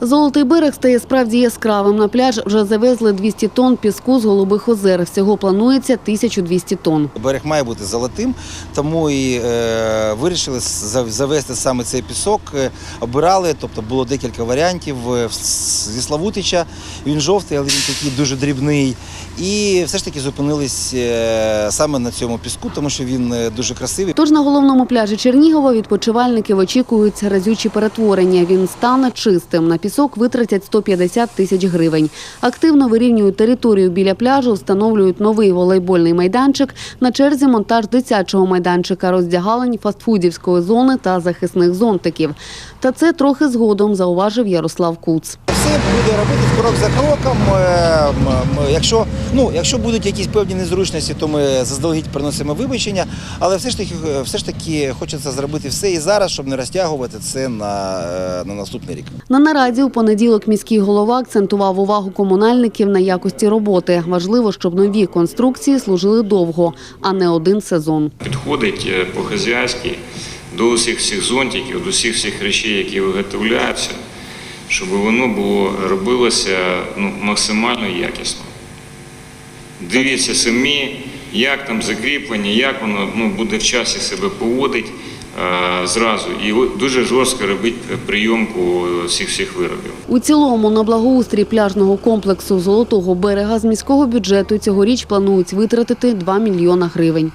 Золотий берег стає справді яскравим. На пляж вже завезли 200 тонн піску з голубих озер. Всього планується 1200 тонн. Берег має бути золотим, тому і е, вирішили завезти саме цей пісок. Е, Обирали, тобто було декілька варіантів. Е, Зі Славутича він жовтий, але він такий дуже дрібний. І все ж таки зупинились е, саме на цьому піску, тому що він е, дуже красивий. Тож на головному пляжі Чернігова відпочивальників очікують разючі перетворення. Він стане чистим. На пісок витратять 150 тисяч гривень. Активно вирівнюють територію біля пляжу, встановлюють новий волейбольний майданчик. На черзі монтаж дитячого майданчика, роздягалень, фастфудівської зони та захисних зонтиків. Та це трохи згодом зауважив Ярослав Куц. Все буде робити крок за кроком. Е, Якщо, ну, якщо будуть якісь певні незручності, то ми заздалегідь приносимо вибачення. Але все ж таки, все ж таки хочеться зробити все і зараз, щоб не розтягувати це на, е, на наступний рік. На нараді у понеділок міський голова акцентував увагу комунальників на якості роботи. Важливо, щоб нові конструкції служили довго, а не один сезон. підходить е, по-хазяйськи до усіх всіх зонтиків, до усіх всіх речей, які виготовляються, щоб воно було робилося ну, максимально якісно. Дивіться самі, як там закріплення, як воно ну, буде в часі себе поводить е, зразу. І дуже жорстко робити прийомку всіх всіх виробів. У цілому на благоустрій пляжного комплексу Золотого берега з міського бюджету цьогоріч планують витратити 2 мільйона гривень.